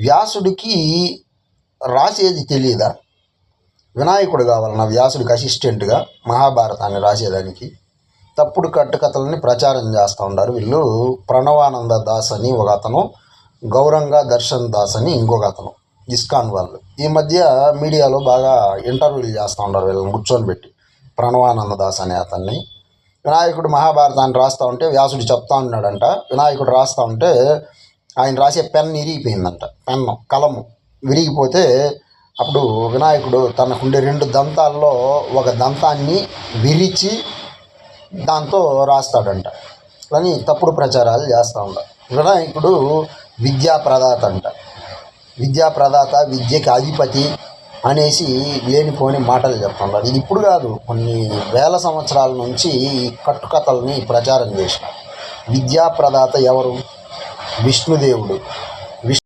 వ్యాసుడికి రాసేది తెలియదా? వినాయకుడు కావాలన్న వ్యాసుడికి అసిస్టెంట్గా మహాభారతాన్ని రాసేదానికి తప్పుడు కట్టుకథలని ప్రచారం చేస్తూ ఉన్నారు వీళ్ళు ప్రణవానంద దాస్ అని ఒక అతను గౌరంగ దర్శన్ దాస్ అని ఇంకొక అతను ఇస్కాన్ వాళ్ళు. ఈ మధ్య మీడియాలో బాగా ఇంటర్వ్యూలు చేస్తూ ఉన్నారు వీళ్ళని కూర్చొని పెట్టి. ప్రణవానంద దాస్ అనే అతన్ని. వినాయకుడు మహాభారతాన్ని రాస్తూ ఉంటే వ్యాసుడు చెప్తా ఉన్నాడంట. వినాయకుడు రాస్తూ ఉంటే ఆయన రాసే పెన్ ఇరిగిపోయిందంట. పెన్ను కలము విరిగిపోతే అప్పుడు వినాయకుడు తనకుండే రెండు దంతాల్లో ఒక దంతాన్ని విరిచి దాంతో రాస్తాడంట. అని తప్పుడు ప్రచారాలు చేస్తూ ఉంటారు వినాయకుడు విద్యా ప్రదాత అంట. విద్యా ప్రదాత విద్యకి అధిపతి అనేసి లేనిపోని మాటలు చెప్తున్నారు ఇది ఇప్పుడు కాదు కొన్ని వేల సంవత్సరాల నుంచి ఈ కట్టుకథల్ని ప్రచారం చేసిన విద్యా ప్రదాత ఎవరు? విష్ణుదేవుడు.